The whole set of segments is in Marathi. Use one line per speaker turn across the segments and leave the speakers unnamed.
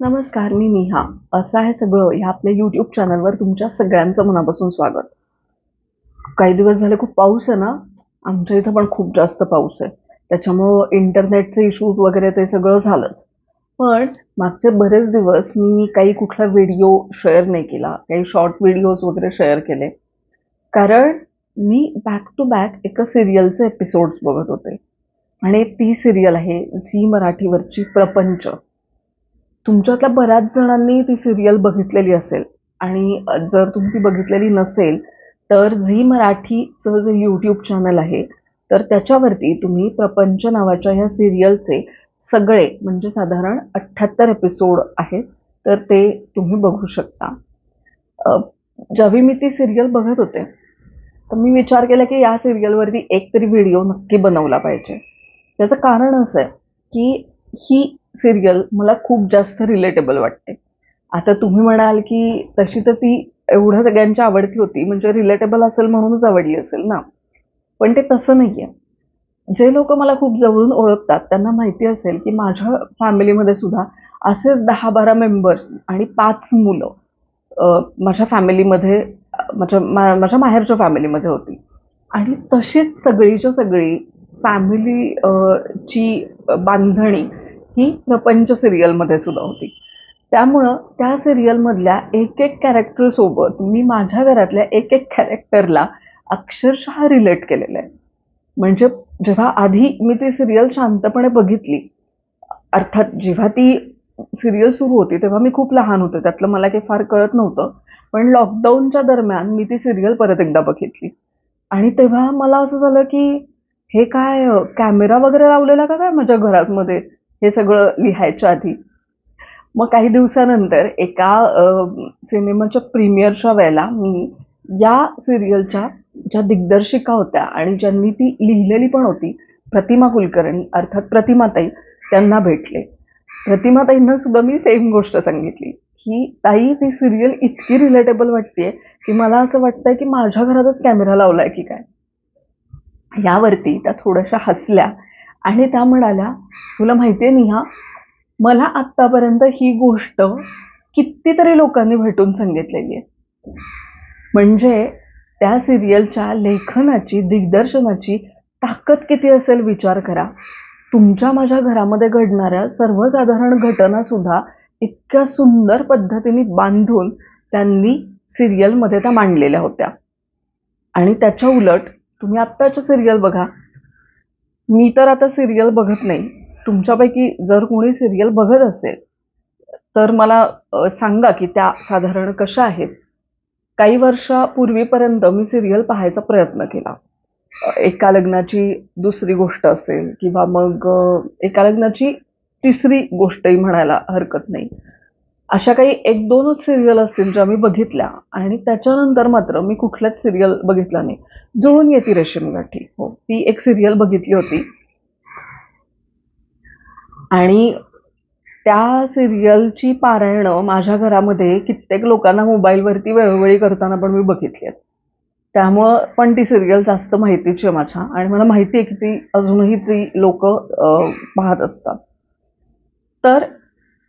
नमस्कार मी निहा. असं आहे सगळं. ह्या आपल्या यूट्यूब चॅनलवर तुमच्या सगळ्यांचं मनापासून स्वागत. काही दिवस झाले खूप पाऊस आहे ना? आमच्या इथं पण खूप जास्त पाऊस आहे. त्याच्यामुळं इंटरनेटचे इश्यूज वगैरे ते सगळं झालंच. पण मागचे बरेच दिवस मी काही कुठला व्हिडिओ शेअर नाही केला. काही शॉर्ट व्हिडिओज वगैरे शेअर केले. कारण मी बॅक टू बॅक एका सिरियलचे एपिसोड्स बघत होते. आणि ती सिरियल आहे झी मराठीवरची प्रपंच. तुमच्यातल्या बऱ्याच जणांनी ती सिरियल बघितलेली असेल. आणि जर तुम्ही ती बघितलेली नसेल तर झी मराठीचं जे यूट्यूब चॅनल आहे तर त्याच्यावरती तुम्ही प्रपंच नावाच्या ह्या सिरियलचे सगळे म्हणजे साधारण अठ्ठ्याहत्तर एपिसोड आहेत तर ते तुम्ही बघू शकता. ज्यावेळी मी ती सिरियल बघत होते तर मी विचार केला की या सिरियलवरती एक तरी व्हिडिओ नक्की बनवला पाहिजे. त्याचं कारण असं आहे की ही सिरियल मला खूप जास्त रिलेटेबल वाटते. आता तुम्ही म्हणाल की तशी तर ती एवढं सगळ्यांची आवडती होती म्हणजे रिलेटेबल असेल म्हणूनच आवडली असेल ना? पण ते तसं नाही आहे जे लोक मला खूप जवळून ओळखतात त्यांना माहिती असेल की माझ्या फॅमिलीमध्ये सुद्धा असेच दहा बारा मेंबर्स आणि पाच मुलं माझ्या फॅमिलीमध्ये माझ्या माझ्या माहेरच्या फॅमिलीमध्ये होती. आणि तशीच सगळीच्या सगळी फॅमिली ची बांधणी ही प्रपंच सिरियलमध्ये सुद्धा होती. त्यामुळं त्या सिरियलमधल्या एक एक कॅरेक्टरसोबत मी माझ्या घरातल्या एक एक कॅरेक्टरला अक्षरशः रिलेट केलेलं आहे. म्हणजे जेव्हा आधी मी ती सिरियल शांतपणे बघितली अर्थात जेव्हा ती सिरियल सुरू होती तेव्हा मी खूप लहान होते त्यातलं मला काही फार कळत नव्हतं. पण लॉकडाऊनच्या दरम्यान मी ती सिरियल परत एकदा बघितली. आणि तेव्हा मला असं झालं की हे काय कॅमेरा वगैरे लावलेला का काय माझ्या घरातमध्ये हे सगळं लिहायच्या आधी. मग काही दिवसानंतर एका सिनेमाच्या प्रीमियरच्या वेळेला मी या सिरियलच्या ज्या दिग्दर्शिका होत्या आणि ज्यांनी ती लिहिलेली पण होती प्रतिमा कुलकर्णी अर्थात प्रतिमाताई त्यांना भेटले. प्रतिमाताईंना सुद्धा मी सेम गोष्ट सांगितली. की ताई ती सिरियल इतकी रिलेटेबल वाटते की मला असं वाटतंय की माझ्या घरातच कॅमेरा लावलाय की काय? यावरती त्या थोड्याशा हसल्या. आणि त्या म्हणाल्या तुला माहितीये निहा मला आत्तापर्यंत ही गोष्ट कितीतरी लोकांनी भेटून सांगितलेली आहे. म्हणजे त्या सिरियलच्या लेखनाची दिग्दर्शनाची ताकद किती असेल विचार करा. तुमच्या माझ्या घरामध्ये घडणाऱ्या सर्वसाधारण घटना सुद्धा इतक्या सुंदर पद्धतीने बांधून त्यांनी सिरियलमध्ये त्या मांडलेल्या होत्या. आणि त्याच्या उलट तुम्ही आत्ताच्या सिरियल बघा मी तर आता सिरियल बघत नाही. तुमच्यापैकी जर कोणी सिरियल बघत असेल तर मला सांगा की त्या साधारण कशा आहेत? काही वर्षापूर्वीपर्यंत मी सिरियल पाहायचा प्रयत्न केला. एका लग्नाची दुसरी गोष्ट असेल किंवा मग एका लग्नाची तिसरी गोष्टही म्हणायला हरकत नाही. अशा काही एक दोनच सिरियल असतील ज्या मी बघितल्या. आणि त्याच्यानंतर मात्र मी कुठल्याच सिरियल बघितला नाही. जुळून येते रेशीम गाठी. हो ती एक सिरियल बघितली होती. आणि त्या सिरियलची पारायणं माझ्या घरामध्ये कित्येक लोकांना मोबाईलवरती वेळोवेळी करताना पण मी बघितली आहेत. त्यामुळं पण ती सिरियल जास्त माहितीची आहे माझ्या. आणि मला माहिती आहे की ती अजूनही ती लोक पाहत असतात. तर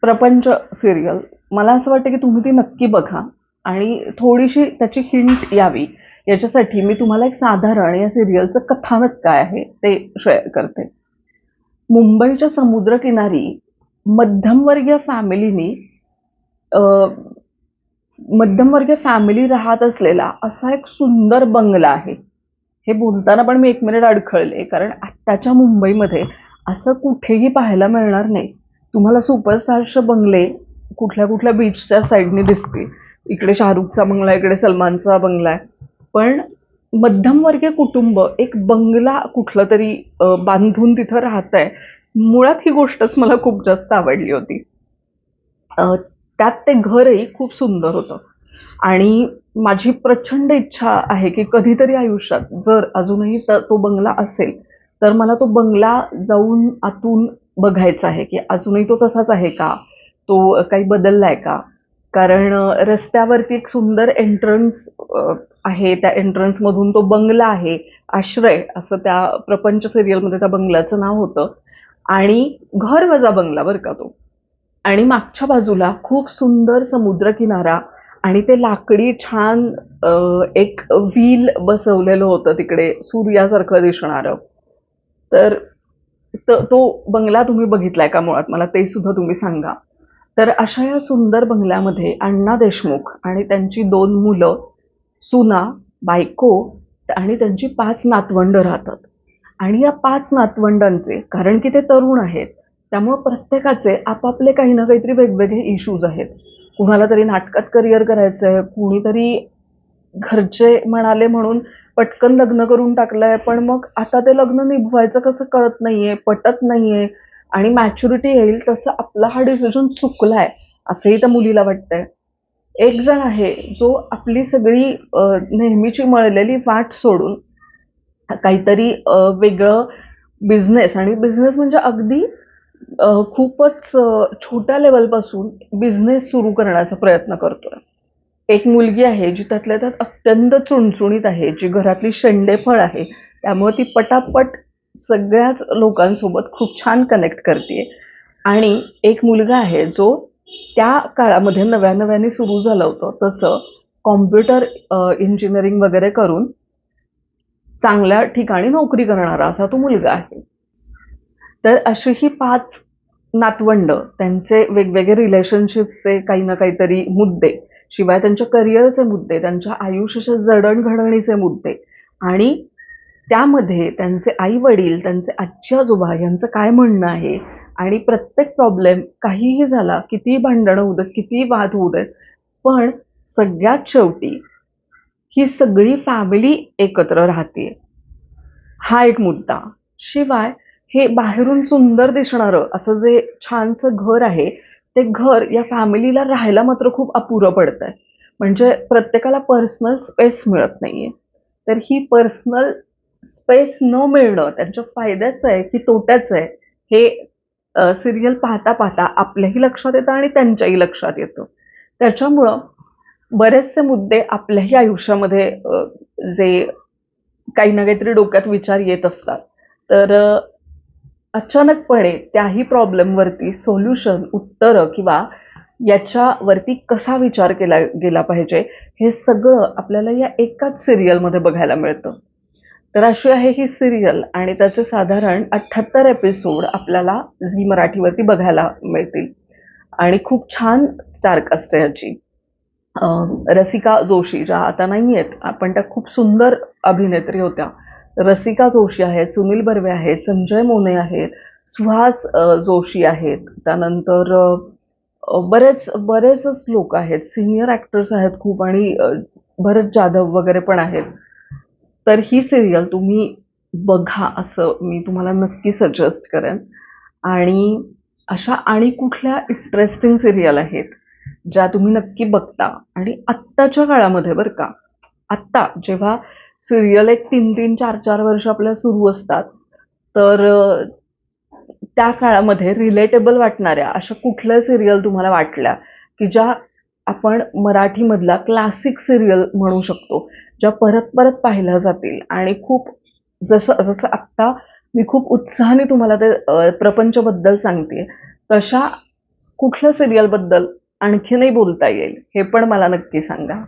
प्रपंच सिरियल मला असं वाटतं की तुम्ही ती नक्की बघा आणि थोडीशी त्याची हिंट यावी. याच्यासाठी मी तुम्हाला एक साधारण या सिरियलचं कथानक काय आहे ते शेअर करते. मुंबईच्या समुद्रकिनारी मध्यमवर्गीय फॅमिलीनी मध्यमवर्गीय फॅमिली राहत असलेला असा एक सुंदर बंगला आहे. हे बोलताना पण मी एक मिनिट अडखळले कारण आत्ताच्या मुंबईमध्ये असं कुठेही पाहायला मिळणार नाही. तुम्हाला सुपरस्टारचे बंगले कुठल्या कुठल्या बीचच्या साईडने दिसतील. इकडे शाहरुखचा बंगला इकडे सलमानचा बंगला आहे. पण मध्यमवर्गीय कुटुंब एक बंगला कुठलं तरी बांधून तिथं राहत आहे मुळात ही गोष्टच मला खूप जास्त आवडली होती. त्यात ते घरही खूप सुंदर होतं. आणि माझी प्रचंड इच्छा आहे की कधीतरी आयुष्यात जर अजूनही तो बंगला असेल तर मला तो बंगला जाऊन आतून बघायचं आहे की अजूनही तो तसाच आहे का? तो काही बदलला आहे का? कारण रस्त्यावरती एक सुंदर एंट्रन्स आहे. त्या एंट्रन्समधून तो बंगला आहे. आश्रय असं त्या प्रपंच सिरियलमध्ये त्या बंगल्याचं नाव होतं. आणि घर वजा बंगला बरं का तो. आणि मागच्या बाजूला खूप सुंदर समुद्रकिनारा आणि ते लाकडी छान एक व्हील बसवलेलं होतं तिकडे. सूर्यासारखं दिसणारं. तर तर तो बंगला तुम्ही बघितलाय का मुळात? मला ते सुद्धा तुम्ही सांगा. तर अशा या सुंदर बंगल्यामध्ये अण्णा देशमुख आणि त्यांची दोन मुलं सुना बायको आणि त्यांची पाच नातवंड राहतात. आणि या पाच नातवंडांचे कारण की ते तरुण आहेत त्यामुळे प्रत्येकाचे आपापले काही ना काहीतरी वेगवेगळे इश्यूज आहेत. कुणाला तरी नाटकात करिअर करायचं आहे कुणीतरी घरचे म्हणाले म्हणून पटकन लग्न करून टाकलंय पण मग आता ते लग्न निभवायचं कसं कळत नाहीये पटत नाहीये आणि मॅच्युरिटी येईल तसं आपला हा डिसिजन चुकलाय असंही त्या मुलीला वाटतंय. एक जण आहे जो आपली सगळी नेहमीची मळलेली वाट सोडून काहीतरी वेगळं बिझनेस आणि बिझनेस म्हणजे अगदी खूपच छोट्या लेवलपासून बिझनेस सुरू करण्याचा प्रयत्न करतोय. एक मुलगी आहे जी त्यातल्या त्यात अत्यंत चुणचुणीत आहे जी घरातली शेंडेफळ आहे. त्यामुळे ती पटापट सगळ्याच लोकांसोबत खूप छान कनेक्ट करते आणि एक मुलगा आहे जो त्या काळामध्ये नव्या नव्याने सुरू झालं होतं. तसं कॉम्प्युटर इंजिनिअरिंग वगैरे करून चांगल्या ठिकाणी नोकरी करणारा असा तो मुलगा आहे. तर अशी ही पाच नातवंड त्यांचे वेगवेगळे रिलेशनशिपचे काही ना काहीतरी मुद्दे शिवाय त्यांच्या करिअरचे मुद्दे त्यांच्या आयुष्याच्या जडणघडणीचे मुद्दे. आणि त्यामध्ये त्यांचे आई वडील त्यांचे आजी आजोबा यांचं काय म्हणणं आहे? आणि प्रत्येक प्रॉब्लेम काहीही झाला कितीही भांडणं होऊ देत कितीही वाद होऊ देत पण सगळ्यात शेवटी ही सगळी फॅमिली एकत्र राहते. हा एक मुद्दा. शिवाय हे बाहेरून सुंदर दिसणारं असं जे छानसं घर आहे ते घर या फॅमिलीला राहायला मात्र खूप अपुरं पडतंय. म्हणजे प्रत्येकाला पर्सनल स्पेस मिळत नाहीये. तर ही पर्सनल स्पेस न मिळणं त्यांच्या फायद्याचं आहे की तोट्याचं आहे हे सिरियल पाहता पाहता आपल्याही लक्षात येतं आणि त्यांच्याही लक्षात येतं. त्याच्यामुळं बरेचसे मुद्दे आपल्याही आयुष्यामध्ये जे काही ना काहीतरी डोक्यात विचार येत असतात. तर अचानकपणे त्याही प्रॉब्लेमवरती सोल्युशन उत्तरं किंवा याच्यावरती कसा विचार केला गेला पाहिजे हे सगळं आपल्याला या एकाच सिरियलमध्ये बघायला मिळतं. तर अशी आहे ही सिरियल आणि त्याचे साधारण अठ्ठ्याहत्तर एपिसोड आपल्याला झी मराठीवरती बघायला मिळतील. आणि खूप छान स्टारकास्ट आहे याची. रसिका जोशी ज्या आता नाही आहेत आपण त्या खूप सुंदर अभिनेत्री होत्या. रसिका जोशी आहेत सुनील बर्वे आहेत संजय मोने आहेत सुहास जोशी आहेत. त्यानंतर बरेच बरेचच लोक आहेत. सिनियर ॲक्टर्स आहेत खूप आणि भरत जाधव वगैरे पण आहेत. तर ही सिरियल तुम्ही बघा असं मी तुम्हाला नक्की सजेस्ट करेन. आणि अशा आणि कुठल्या इंटरेस्टिंग सिरियल आहेत ज्या तुम्ही नक्की बघता आणि आत्ताच्या काळामध्ये बरं का. आत्ता जेव्हा सिरियल एक तीन तीन चार चार वर्ष आपल्या सुरू असतात. तर त्या काळामध्ये रिलेटेबल वाटणाऱ्या अशा कुठल्या सिरियल तुम्हाला वाटल्या? की ज्या आपण मराठीमधला क्लासिक सिरियल म्हणू शकतो ज्या परत परत पाहिल्या जातील? आणि खूप जसं जसं आत्ता मी खूप उत्साहाने तुम्हाला ते प्रपंचबद्दल सांगते तशा कुठल्या सिरियलबद्दल आणखीनही बोलता येईल हे पण मला नक्की सांगा.